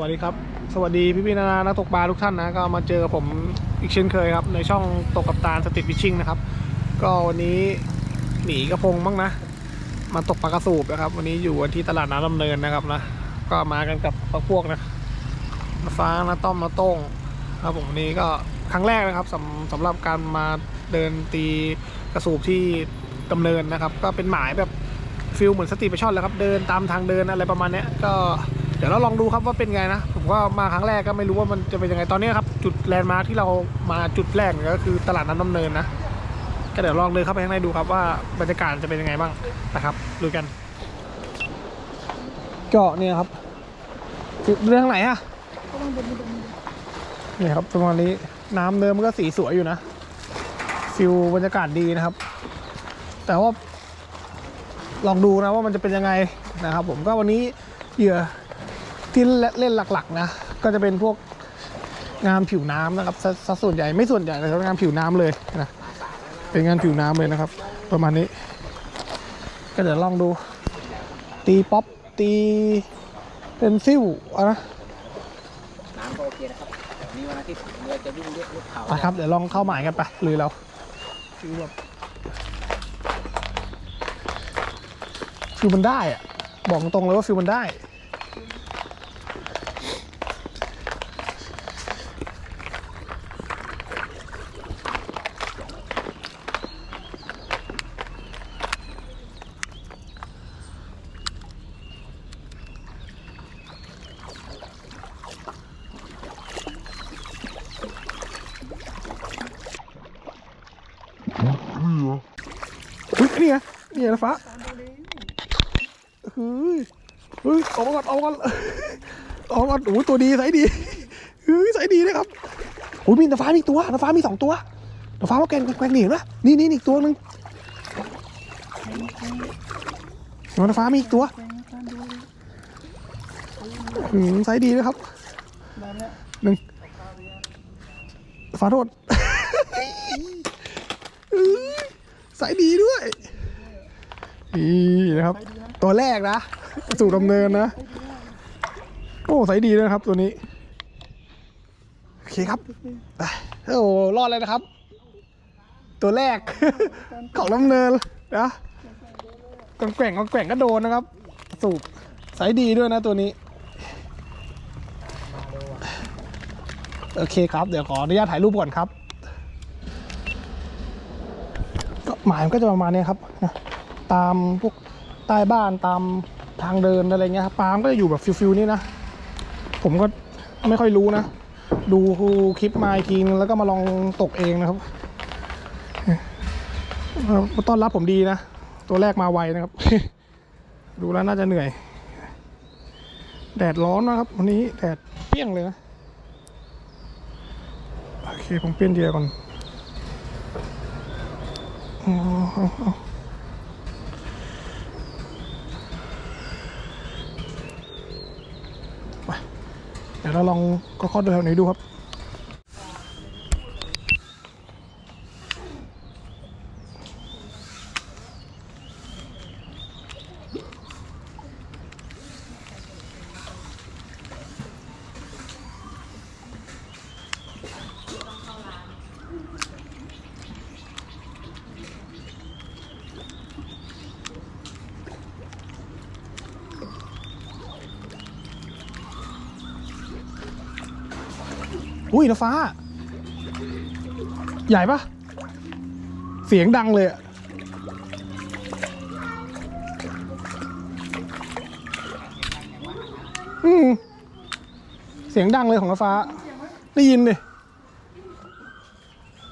วัสดีครับ สวัสดีพี่พี่ๆนานานักตกปลาทุกท่านนะ ก็มาเจอกับผมอีกเช่นเคยครับ ในช่องตกกับตาสติฟิชชิ่งนะครับ ก็วันนี้หนีกระพงบ้างนะ มาตกปลากระสูบนะครับ วันนี้อยู่ที่ตลาดน้ำดำเนินนะครับนะ ก็มากันกับพวกนะนาฟ้าน้าต้อมน้าโต้งครับผมวันนี้ก็ครั้งแรกนะครับสำสำหรับการมาเดินตีกระสูบที่ดำเนินนะครับ ก็เป็นหมายแบบฟิลเหมือนสตรีทไปชอนแล้วครับ เดินตามทางเดินอะไรประมาณนี้ก็ เดี๋ยวเราลองดูครับว่าเป็นไงนะ ผมก็มาครั้งแรกก็ไม่รู้ว่ามันจะเป็นยังไงตอนนี้ครับ จุดแลนด์มาร์คที่เรามาจุดแรกก็คือตลาดน้ำดำเนินนะ ก็เดี๋ยวลองเดินเข้าไปข้างในดูครับว่าบรรยากาศจะเป็นยังไงบ้างนะครับดูกันก็เนี่ยครับเรื่องไหนอะนี่ครับประมาณนี้น้ำเดิมมันก็สีสวยอยู่นะฟิลบรรยากาศดีนะครับ แต่ว่าลองดูนะว่ามันจะเป็นยังไงนะครับ ผมก็วันนี้เหยื่อ ที่เล่นหลักๆนะ ก็จะเป็นพวกงานผิวน้ำนะครับซะซะส่วนใหญ่ไม่ส่วนใหญ่เลยงานผิวน้ำเลยนะเป็นงานผิวน้ำเลยนะครับ ประมาณนี้ ก็เดี๋ยวลองดู ตีป๊อปตีเป็นซิ่วอะนะน้ำก็โอเคนะครับแต่วันนี้วันอาทิตย์เรือจะวิ่งเรียกรถเขาไปครับเดี๋ยวลองเข้าหมายกันไปลุยเราฟิวแบบฟิวมันได้อะบอกตรงเลยว่าฟิวมันได้ อุ้ยเนี่ไงนี่ไงนะฟ้าเฮ้ยเฮ้ยออกมาก่อนออกมาก่อนออกมาก่อนโอ้ยตัวดีใส่ดีเฮ้ยใส่ดีนะครับโอ้ยมีน้าฟ้ามีตัวน้าฟ้ามีสองตัวน้าฟ้ามาแกงแกงหนีนะนี่นี่นี่อีกตัวหนึ่งน้าฟ้ามีอีกตัวหืมใส่ดีนะครับหนึ่งฟ้าโทษ สายดีด้วยนี่นะครับ ตัวแรกนะสู่ดำเนินนะ โอ้สายดีนะครับตัวนี้โอเคครับไปโอ้รอดเลยนะครับ ตัวแรกของดำเนินนะกองแกว่งกองแกว่งก็โดนนะครับ สูบสายดีด้วยนะตัวนี้โอเคครับ เดี๋ยวขออนุญาตถ่ายรูปก่อนครับ ก็ หมายมันก็จะประมาณนี้ครับนะตามพวกใต้บ้านตามทางเดินอะไรเงี้ยครับปามก็จะอยู่แบบฟิลๆนี้นะ ผมก็ไม่ค่อยรู้นะ ดูคลิปมาอีกทีนึงแล้วก็มาลองตกเองนะครับต้อนรับผมดีนะ ตัวแรกมาไวนะครับ ดูแล้วน่าจะเหนื่อย แดดร้อนนะครับ วันนี้แดดเปรี้ยงเลยนะ โอเค ผมเปลี่ยนเหยื่อก่อน เดี๋ยวเราลองก็ข้อดูแถวนี้ดูครับ อุ้ยนะฟ้า ใหญ่ปะเสียงดังเลยอะอืมเสียงดังเลยของน้าฟ้า ได้ยินดิ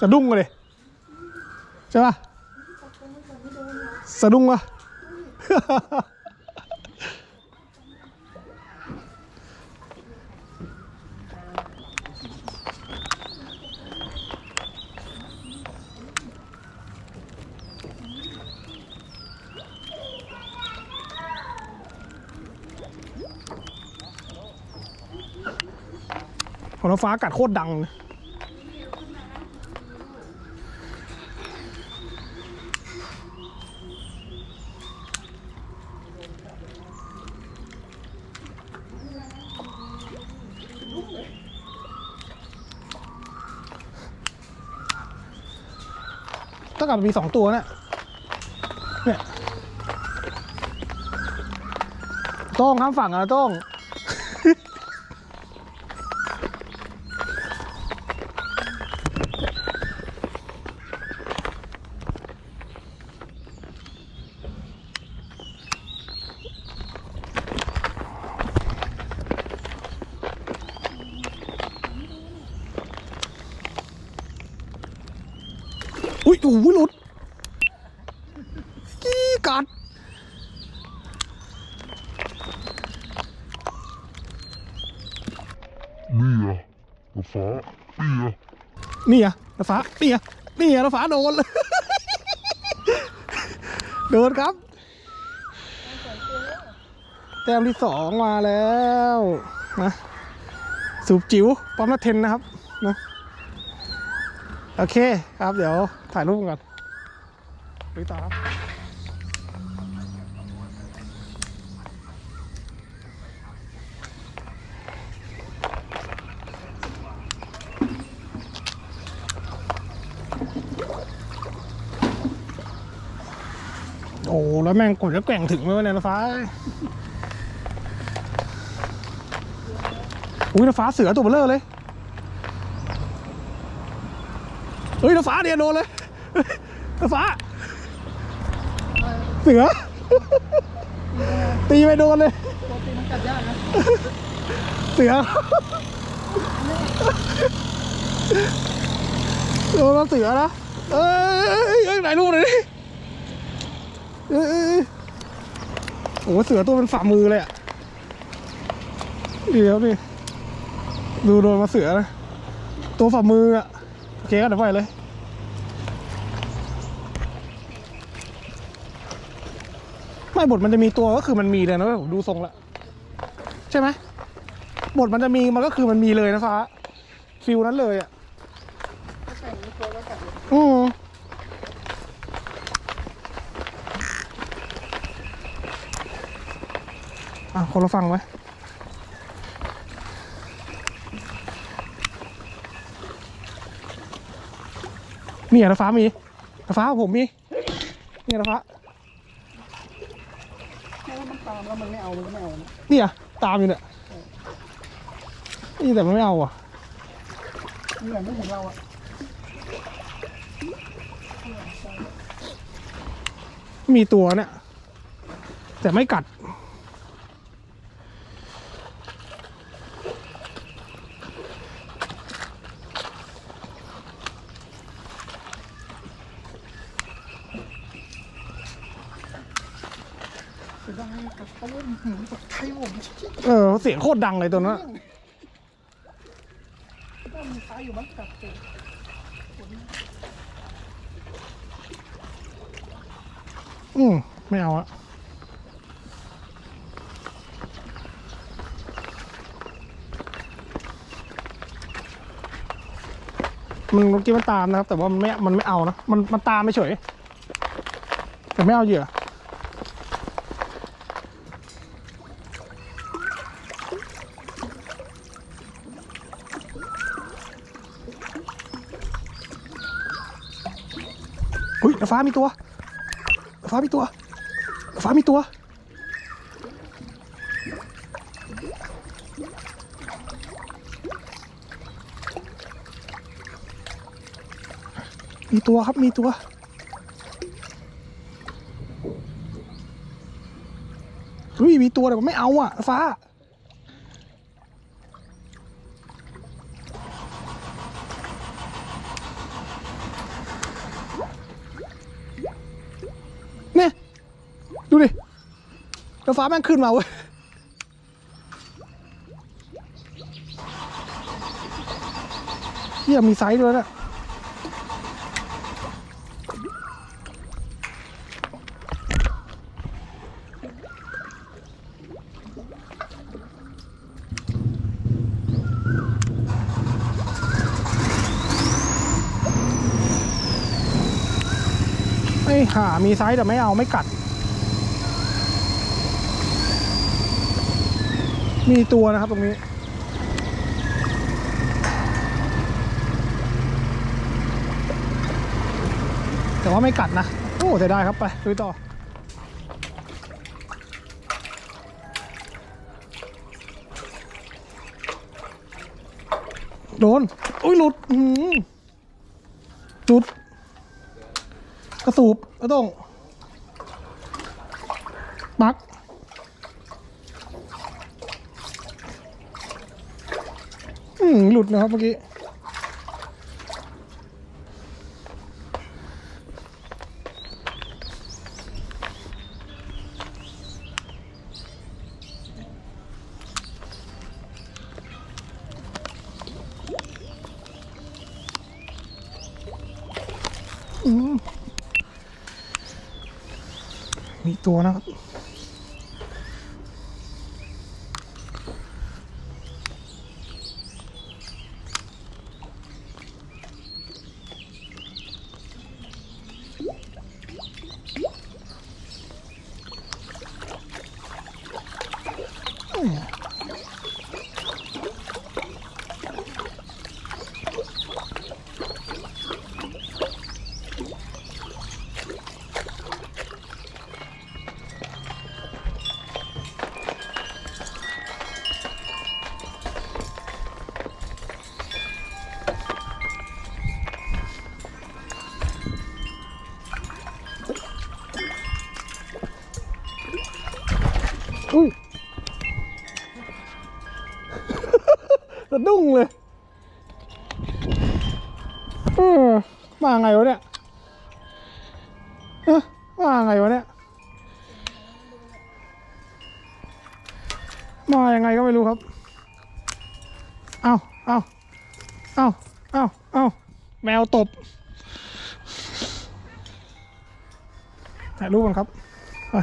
สะดุ้งเลยใช่ปะสะดุ้งปะ รถฟ้ากัดโคตรดังต้องกลับมีสองตัวนะเนี่ยต้องข้ามฝั่งอะต้อง โอ้โหหลุดกี้กัดนี่อะรถฟ้านี่อะนี่อะน้าฟ้านี่อะนี่อะน้าฟ้าโดนเลยโดนครับ แต้มที่สองมาแล้วนะสูบจิ๋วปั๊มละเทนนะครับนะ โอเคครับเดี๋ยวถ่ายรูปกันก่อนไปต่อครับโอ้ แล้วแม่งกดแล้วแกว่งถึงไหมวะเนี่ยนะฟ้าอุ้ยนะฟ้าเสือตัวเบลเลอร์เลย เฮ้ยนะฟ้าเนี่ยโดนเลยนะฟ้า เสือ ตีไปโดนเลยเสือโดนเสือนะเอ้ยเอ้ยไหนรูปหน่อยดิเอ้ยโอ้โหเสือตัวเป็นฝ่ามือเลยอะเดี๋ยวดิดูโดนมาเสือนะตัวฝ่ามืออะ เคก็เดี๋ยวปล่อยเลยไม่บทมันจะมีตัวก็คือมันมีเลยนะเว้ยผมดูทรงละใช่ไหมบทมันจะมีมันก็คือมันมีเลยนะฟ้าฟิลนั้นเลยอะถ้าใส่นี้ตัวก็กัดเลยอืมอะคนละฟังไว้นี่นะฟ้ามีนะฟ้าผมมีนี่นะฟ้าถ้ามันตามแล้วมันไม่เอามันก็ไม่เอานะนี่อะตามอยู่เนี่ยนี่แต่มันไม่เอาอะนี่แหละไม่ถึงเราอะมีตัวเนี่ยแต่ไม่กัด เสียดายกัดเขาเล่นหืมตกใจผมชิบ เสียงโคตรดังเลยตัวนั้นก็มีฟ้าอยู่มั้งกับเจ็บอืมไม่เอาอะมันเมื่อกี้มันตามนะครับ แต่ว่ามันไม่ มันไม่เอานะ มันมันตามไม่เฉย แต่ไม่เอาเหยื่อ ฟ้ามีตัว ฟ้ามีตัว ฟ้ามีตัว มีตัวครับ มีตัวเฮ้ย มีตัวแต่ผมไม่เอาอะ ฟ้า เนี่ย ดูดิ แล้วฟ้าแม่งขึ้นมาเว้ยเฮียมีไซส์ด้วยนะไม่หามีไซส์แต่ไม่เอาไม่กัด มีตัวนะครับตรงนี้ แต่ว่าไม่กัดนะ โอ้เสียดายครับไปลุยต่อโดน อุ้ยหลุดหลุด กระสูบกระต้องปัก อืม หลุดนะครับเมื่อกี้ มีตัวนะครับ ไงวะเนี่ยเอ๊ะมาไงวะเนี่ย มายังไงก็ไม่รู้ครับ เอาเอาเอาเอาเอาแมวตบ ถ่ายรูปกันครับ ไป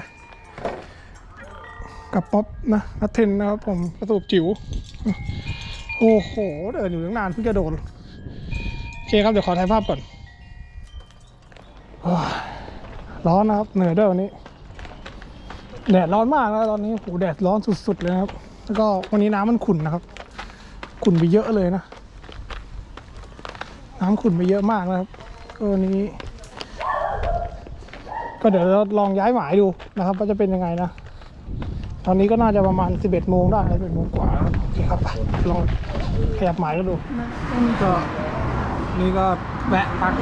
กับป๊อปนะนัทเทนนะครับผมกระสูบจิ๋ว โอ้โห เดินอยู่ตั้งนานเพิ่งจะโดน โอเคครับ เดี๋ยวขอถ่ายภาพก่อน ร้อนนะครับ เหนื่อยด้วยวันนี้ แดดร้อนมากนะตอนนี้โอ้โหแดดร้อนสุดๆเลยนะครับ แล้วก็วันนี้น้ำมันขุ่นนะครับ ขุ่นไปเยอะเลยนะ น้ำขุ่นไปเยอะมากนะครับก็วันนี้ ก็เดี๋ยวเราลองย้ายหมายดูนะครับว่าจะเป็นยังไงนะ ตอนนี้ก็น่าจะประมาณ 11โมงได้11โมงกว่าแล้วโอเคครับไปลองขยับหมายก็ดูก็นี่ก็ แวะพัก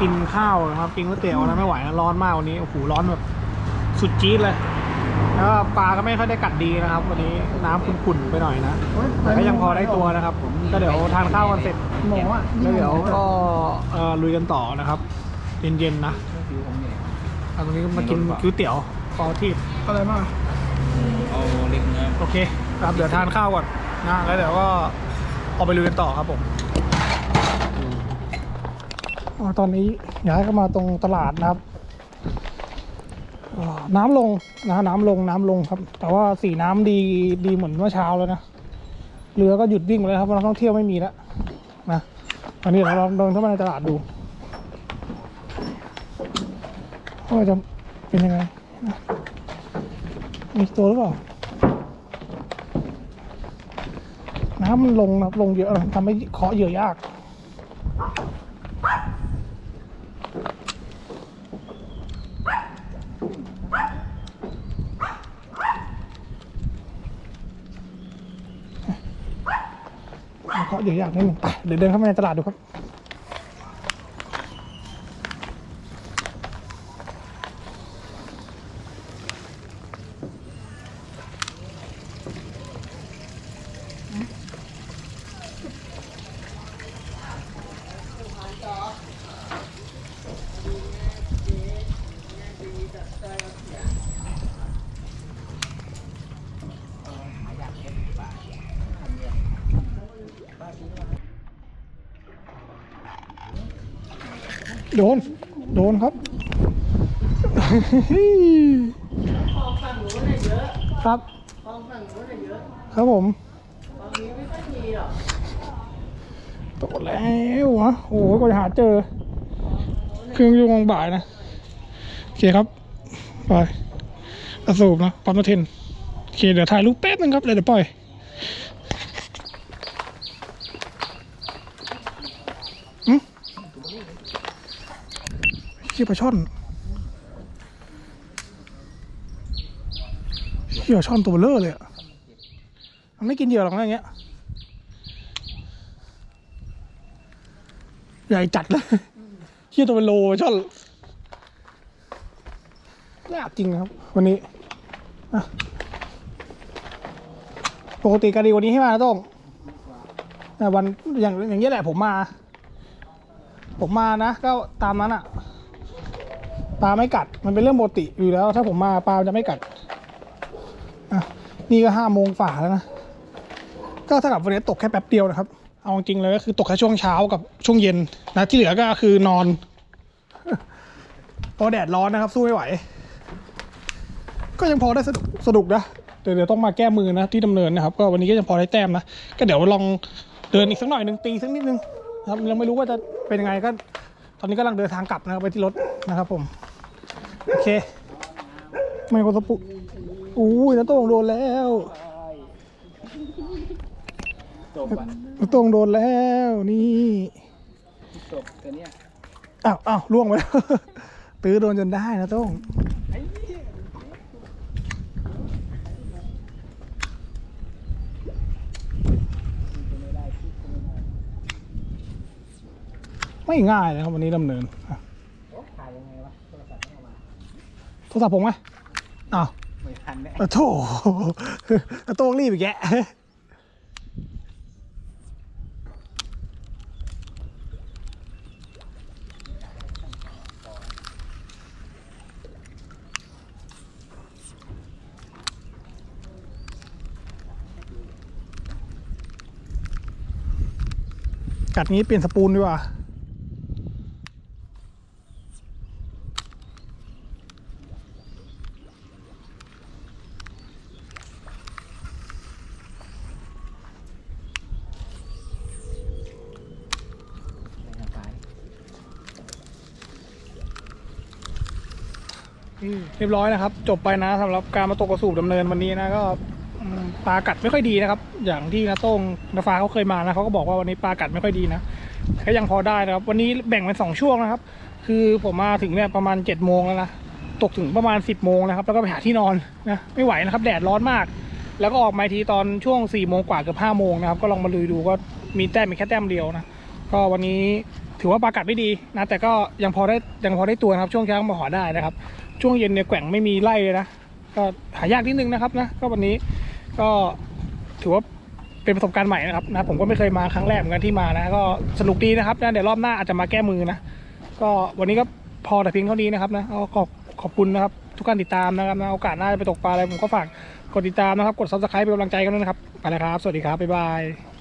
กินข้าวนะครับกินก๋วยเตี๋ยวนะไม่ไหวนะร้อนมากวันนี้โอ้โหร้อนแบบสุดจี๊ดเลยแล้วก็ปลาก็ไม่ค่อยได้กัดดีนะครับ วันนี้น้ำขุ่นๆไปหน่อยนะแต่ก็ยังพอได้ตัวนะครับก็เดี๋ยวทานข้าวกันเสร็จหมออะแล้วเดี๋ยวก็เอ่อลุยกันต่อนะครับ เย็นๆนะเอาตรงนี้ก็มากินก๋วยเตี๋ยวขอที่อะไรมากเอาเล็กเนื้อโอเคครับเดี๋ยวทานข้าวก่อนนะแล้วเดี๋ยวก็ออกไปลุยกันต่อครับผมอ๋อ ตอนนี้ย้ายเข้ามาตรงตลาดนะครับน้ำลงนะน้ำลงน้ำลงครับ แต่ว่าสีน้ำดีดีเหมือนเมื่อเช้าแล้วนะเรือก็หยุดวิ่งไปแล้วครับเพราะนักท่องเที่ยวไม่มีแล้วนะตอนนี้เราลองเดินเข้ามาในตลาดดูว่าจะเป็นยังไงมีตัวหรือเปล่าน้ำมันลงนะครับลงเยอะทำให้เคาะเยื่อยาก เคาะเหยื่ อยากนิดหนึ่งไปเดี๋ยวเดินเข้าไปในตลาดดูครับ โดน โดนครับ ครับ ครับผมโตแล้ววะโอ้โหกว่าจะหาเจอ เครื่องยุ่งงบ่ายนะ โอเคครับ ไปกระสูบนะปั๊มน้ำเทนโอเค เดี๋ยวถ่ายรูปแป๊บนึงครับเลยเดี๋ยวปล่อย โอเคเชี่ยปลาช่อนเชี่ยปลาช่อนตัวเบลอเลยอะมันไม่กินเหยื่อหรอกนะอย่างเงี้ย ใหญ่จัดเลยเชี่ยตัวเป็นโลปลาช่อนยากจริงครับ วันนี้ปกติการดีวันนี้ให้มานะต้องแต่วันอย่างอย่างนี้ยแหละผมมา ผมมานะ ก็ตามนั้นอะป ลาไม่กัด มันเป็นเรื่องปกติอยู่แล้ว ถ้าผมมาปลาจะไม่กัดอะนี่ก็ห้าโมงฝ่าแล้วนะ ก็เท่ากับวันนี้ตกแค่แป๊บเดียวนะครับ เอาจริงๆเลยก็คือตกแค่ช่วงเช้ากับช่วงเย็นนะที่เหลือก็คือนอนเพอแดดร้อนนะครับ สู้ไม่ไหว ก็ยังพอได้สนุกนะเดี๋ยวเดี๋ยวต้องมาแก้มือนะที่ดำเนินนะครับ ก็วันนี้ก็ยังพอได้แต้มนะ ก็เดี๋ยวลองเดินอีกสักหน่อยหนึ่งตีสักนิดนึงนะครับยังไม่รู้ว่าจะเป็นยังไงก็ ตอนนี้กำลังเดินทางกลับนะครับไปที่รถนะครับผม โอเคไม่ก็สปุอู้ยนะโต้งโดนแล้วจบอะนะโต้งโดนแล้วนี่จบตัวเนี้ยอ้าวอ้าวล่วงไปแล้วตื้อโดนจนได้นะโต้งไม่ง่ายนะครับวันนี้ดำเนิน รศัพท์ผมไหมอ้าวไม่ทันแน่อะโถโต้งรีบอีกแกะกัดงี้เปลี่ยนสปูนดีกว่า ในทางซ้าย เรียบร้อยนะครับ จบไปนะสำหรับการมาตกกระสูบดำเนินวันนี้นะก็ปลากัดไม่ค่อยดีนะครับ อย่างที่นาโต้งนาฟ้าเขาเคยมานะเขาก็บอกว่าวันนี้ปลากัดไม่ค่อยดีนะก็ยังพอได้นะครับ วันนี้แบ่งเป็นสองช่วงนะครับ คือผมมาถึงเนี่ยประมาณ7จ็ดโมงแล้วนะตกถึงประมาณ 10บโมงนะครับ แล้วก็ไปหาที่นอนนะไม่ไหวนะครับ แดดร้อนมาก แล้วก็ออกมาทีตอนช่วง4ี่โมงกว่าเกือบห้าโมงนะครับ ก็ลองมาลุยดูก็มีแต้มมีแค่แต้มเดียวนะก็วันนี้ถือว่าปลากัดไม่ดีนะแต่ก็ยังพอได้ยังพอได้ตัวนะครับ ช่วงเช้ามาหอได้นะครับ ช่วงเย็นเนี่ยแกว่งไม่มีไล่เลยนะ ก็หายากนิดนึงนะครับนะ ก็วันนี้ก็ถือว่าเป็นประสบการณ์ใหม่นะครับนะผมก็ไม่เคยมาครั้งแรกเหมือนกันที่มานะ ก็สนุกดีนะครับนะเดี๋ยวรอบหน้าอาจจะมาแก้มือนะ ก็วันนี้ก็พอแต่เพียงเท่านี้นะครับนะขอบขอบคุณนะครับ ทุกการติดตามนะครับนะโอกาสหน้าจะไปตกปลาอะไรผมก็ฝากกดติดตามนะครับ กด subscribe เป็นกำลังใจกันด้วยนะครับ ไปแล้วครับ สวัสดีครับ บ๊ายบาย